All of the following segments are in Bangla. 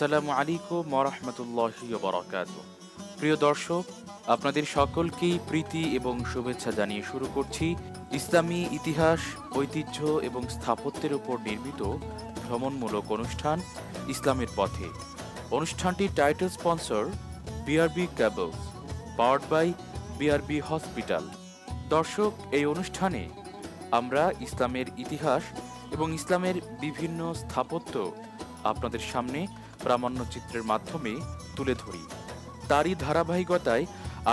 আসসালামু আলাইকুম মরহমতুল্লাহি বরকাত প্রিয় দর্শক, আপনাদের সকলকেই প্রীতি এবং শুভেচ্ছা জানিয়ে শুরু করছি ইসলামী ইতিহাস, ঐতিহ্য এবং স্থাপত্যের উপর নির্মিত ভ্রমণমূলক অনুষ্ঠান ইসলামের পথে। অনুষ্ঠানটির title sponsor BRB cables powered by BRB hospital দর্শক, এই অনুষ্ঠানে আমরা ইসলামের ইতিহাস এবং ইসলামের বিভিন্ন স্থাপত্য আপনাদের সামনে প্রামাণ্য চিত্রের মাধ্যমে তুলে ধরি। তারই ধারাবাহিকতায়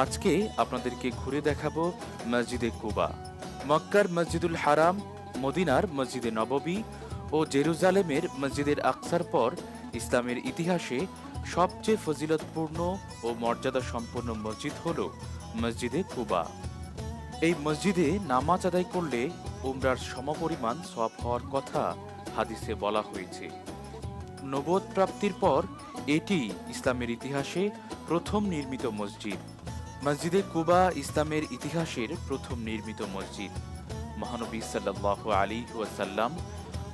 আজকে আপনাদেরকে ঘুরে দেখাবো মসজিদে কুবা, মক্কার মসজিদুল হারাম, মদিনার মসজিদে নববী ও জেরুজালেমের মসজিদের আকসার পর ইসলামের ইতিহাসে সবচেয়ে ফজিলতপূর্ণ ও মর্যাদা সম্পন্ন মসজিদ হল মসজিদে কুবা। এই মসজিদে নামাজ আদায় করলে উমরার সমপরিমাণ সব হওয়ার কথা হাদিসে বলা হয়েছে। নবোধ প্রাপ্তির পর এটি ইসলামের ইতিহাসে প্রথম নির্মিত মসজিদ। মসজিদে কুবা ইসলামের ইতিহাসের প্রথম নির্মিত মসজিদ। মহানবী সাল্লাহ আলী ওয়াসাল্লাম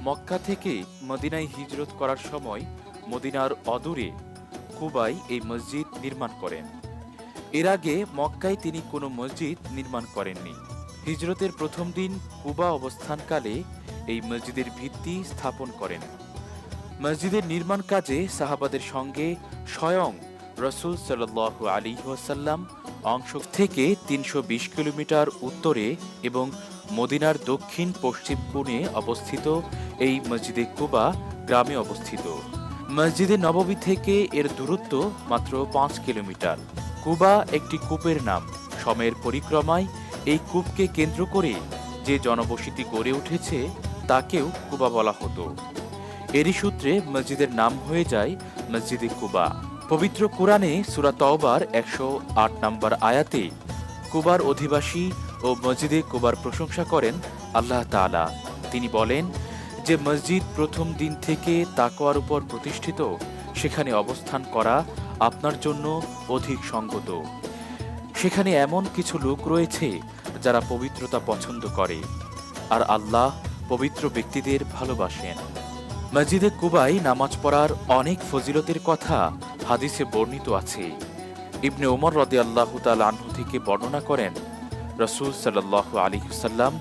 মক্কা থেকে মদিনায় হিজরত করার সময় মদিনার অদূরে কুবাই এই মসজিদ নির্মাণ করেন। এর আগে মক্কায় তিনি কোনো মসজিদ নির্মাণ করেননি। হিজরতের প্রথম দিন কুবা অবস্থানকালে এই মসজিদের ভিত্তি স্থাপন করেন। মসজিদের নির্মাণ কাজে সাহাবাদের সঙ্গে স্বয়ং রসুল সাল্লাহ আলী ওয়াসাল্লাম অংশ থেকে তিনশো বিশ কিলোমিটার উত্তরে এবং মদিনার দক্ষিণ পশ্চিম কোণে অবস্থিত এই মসজিদে কুবা গ্রামে অবস্থিত। মসজিদে নববী থেকে এর দূরত্ব মাত্র পাঁচ কিলোমিটার। কুবা একটি কূপের নাম। সময়ের পরিক্রমায় এই কূপকে কেন্দ্র করে যে জনবসতি গড়ে উঠেছে, তাকেও কুবা বলা হতো। এরই সূত্রে মসজিদের নাম হয়ে যায় মসজিদে কুবা। পবিত্র কোরআনে সুরা তওবার একশো আট নম্বর আয়াতে কুবার অধিবাসী ও মসজিদে কুবার প্রশংসা করেন আল্লাহ তাআলা। তিনি বলেন যে মসজিদ প্রথম দিন থেকে তাকোয়ার উপর প্রতিষ্ঠিত। সেখানে অবস্থান করা আপনার জন্য অধিক সঙ্গত। সেখানে এমন কিছু লোক রয়েছে যারা পবিত্রতা পছন্দ করে। আর আল্লাহ পবিত্র ব্যক্তিদের ভালোবাসেন। মসজিদে কুবাই নামাজ পড়ার অনেক ফজিলতের কথা হাদিসে বর্ণিত আছে। ইবনে ওমর রদে আল্লাহ তাল আনহু থেকে বর্ণনা করেন, রসুল সাল্লাহ আলী সাল্লাম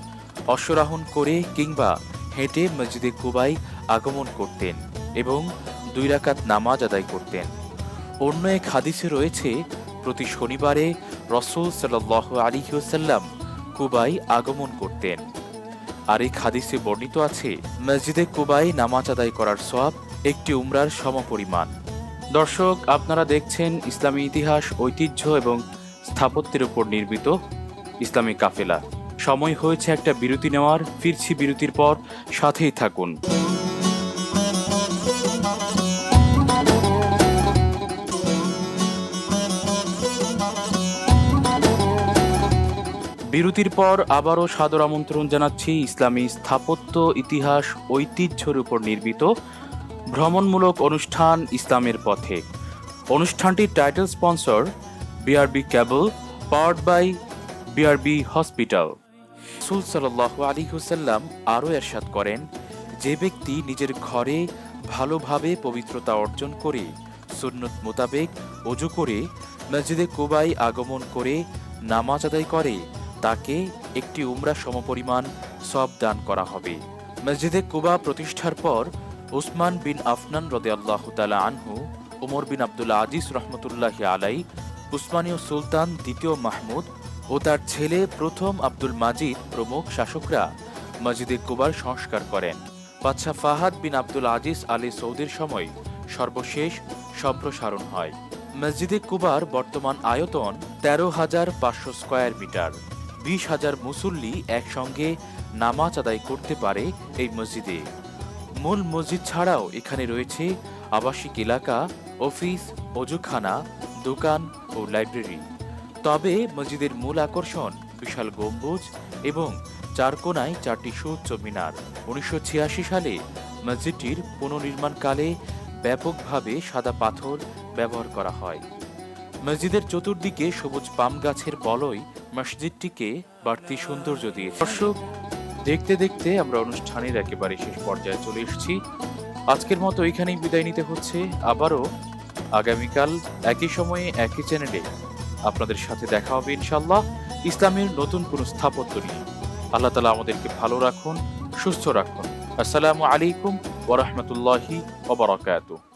অশ্বরাহন করে কিংবা হেঁটে মসজিদে কুবাই আগমন করতেন এবং দুই রাকাত নামাজ আদায় করতেন। অন্য এক হাদিসে রয়েছে, প্রতি শনিবারে রসুল সাল্লাহ আলী সাল্লাম কুবাই আগমন করতেন। আর এই খাদিসে বর্ণিত আছে, মসজিদে কুবাই নামাজ আদায় করার সব একটি উমরার সমপরিমাণ। দর্শক, আপনারা দেখছেন ইসলামী ইতিহাস, ঐতিহ্য এবং স্থাপত্যের উপর নির্মিত ইসলামী কাফেলা। সময় হয়েছে একটা বিরতি নেওয়ার, ফিরছি বিরতির পর, সাথেই থাকুন। বিরতির পর আবারও সাদর আমন্ত্রণ জানাচ্ছি ইসলামী স্থাপত্য, ইতিহাস, ঐতিহ্যের উপর নির্মিত ভ্রমণমূলক অনুষ্ঠান ইসলামের পথে। অনুষ্ঠানটির title sponsor BRB cable powered by BRB hospital সুল সাল্লাহ আলী হুসাল্লাম আরও এরশাদ করেন, যে ব্যক্তি নিজের ঘরে ভালোভাবে পবিত্রতা অর্জন করে, সুন্নত মোতাবেক অজু করে, মসজিদে কুবাই আগমন করে, নামাজ আদায় করে তাকে একটি উমরা সমপরিমাণ সব দান করা হবে। মসজিদে কুবা প্রতিষ্ঠার পর উসমান বিন আফনান রদে আল্লাহ তালা আনহু, উমর বিন আবদুল্লা আজিজ রহমতুল্লাহ আলাই উসমানীয় সুলতান দ্বিতীয় মাহমুদ ও তার ছেলে প্রথম আব্দুল মাজিদ প্রমুখ শাসকরা মসজিদে কুবার সংস্কার করেন। বাদশাহ ফাহাদ বিন আব্দুল আজিজ আলী সৌদির সময় সর্বশেষ সম্প্রসারণ হয়। মসজিদে কুবার বর্তমান আয়তন তেরো হাজার পাঁচশো স্কয়ার মিটার। বিশ হাজার মুসল্লি একসঙ্গে নামাজ আদায় করতে পারে এই মসজিদে। মূল মসজিদ ছাড়াও এখানে রয়েছে আবাসিক এলাকা, অফিস, অজুখানা, দোকান ও লাইব্রেরি। তবে মসজিদের মূল আকর্ষণ বিশাল গম্বুজ এবং চারকোনায় চারটি সুউচ্চ মিনার। উনিশশো ছিয়াশি সালে মসজিদটির পুনর্নির্মাণকালে ব্যাপকভাবে সাদা পাথর ব্যবহার করা হয়। মসজিদের চতুর্দিকে সবুজ পাম গাছের বলয় মসজিদটিকে বাড়তি সৌন্দর্য দিয়েছে। দর্শক, দেখতে দেখতে আমরা অনুষ্ঠানের একেবারে শেষ পর্যায়ে চলে এসেছি। আজকের মতো এখানেই বিদায় নিতে হচ্ছে। আবারও আগামীকাল একই সময়ে একই চ্যানেলে আপনাদের সাথে দেখা হবে ইনশাল্লাহ ইসলামের নতুন কোনো স্থাপত্য নিয়ে। আল্লাহ তালা আমাদেরকে ভালো রাখুন, সুস্থ রাখুন। আসসালামু আলাইকুম ওরহমতুল্লাহি ওবরাকাতুহ